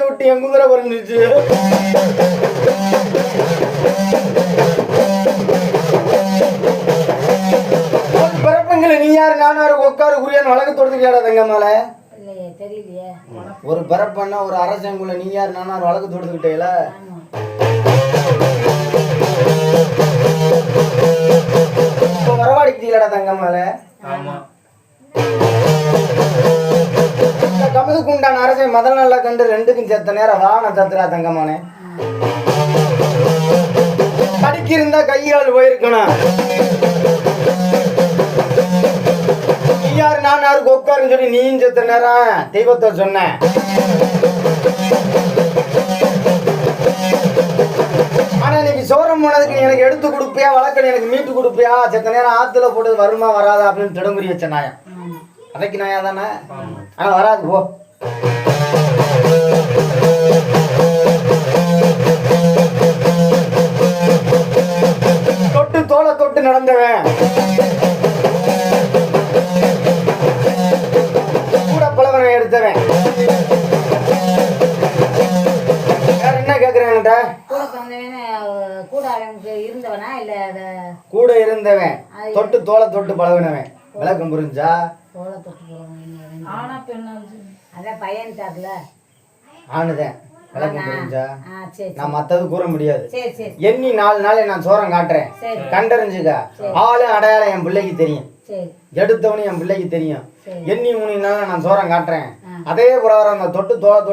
விட்டு என் குதிரை பிறந்துச்சு ஒரு பிறப்புங்களை நீ யாரு? நான் யாரு? உட்காரு குறியான்னு வழக்கு இல்லையே தெரியலையே. ஒரு பிறப்பண்ணா ஒரு அரசங்குள்ள நீ யாரு? நான் யாரு? வழக்கு தொடுத்துக்கிட்டேல? ஆமா இப்போ வரவாடிக்கிட்டீங்களா தங்கம்மால? ஆமா. கமுதுக்கு உண்டான அரசை முதல் நாள்ல கண்டு ரெண்டுக்கும் செத்த நேரம் வான தத்துறா தங்கம்மானே. படிக்கு இருந்தா கையால் போயிருக்கணும் யாரு நான் யாருக்கு உட்காருன்னு சொல்லி நீயும் செத்த நேரம் தெய்வத்தை சொன்னேன் ஆனா இன்னைக்கு சோரம் போனதுக்கு எனக்கு எடுத்து கொடுப்பியா வழக்கணும் எனக்கு மீட்டு கொடுப்பியா? செத்த நேரம் ஆத்துல போட்டது வருமா வராதா அப்படின்னு திடங்குறி வச்ச நாயம் அதைக்கு நாயா தானே ஆனா வராது போ. தொட்டு தோலை தொட்டு நடந்தவன். கூட பழவனை எடுத்தவன். என்ன கேக்குறாங்கட்ட கூட பிறந்தவன கூட அவனுக்கு இருந்தவனா இல்ல அத? கூட இருந்தவன். தொட்டு தோலை தொட்டு பழகினவன். விளக்கம் புரிஞ்சா? தோலை தொட்டு போறவன் ஆனா பெண்ணா அதான் பையன் தரல ஆணுதேன் விளக்கம் புரிஞ்சா? ஆ சரி நான் மத்தது கூற முடியாது. சரி சரி எண்ணி நாலு நாள் நான் சோரம் காட்டுறேன். கண்டறிஞ்சுக்க. ஆளு அடையாளம் என் பிள்ளைக்கு தெரியும். சரி. எடுத்தவனும் என் பிள்ளைக்கு தெரியும். எண்ணி மூணு நாள் நான் சோரம் காட்டுறேன். அதே பிரகாரம் அந்த தொட்டு தோலை தொட்டு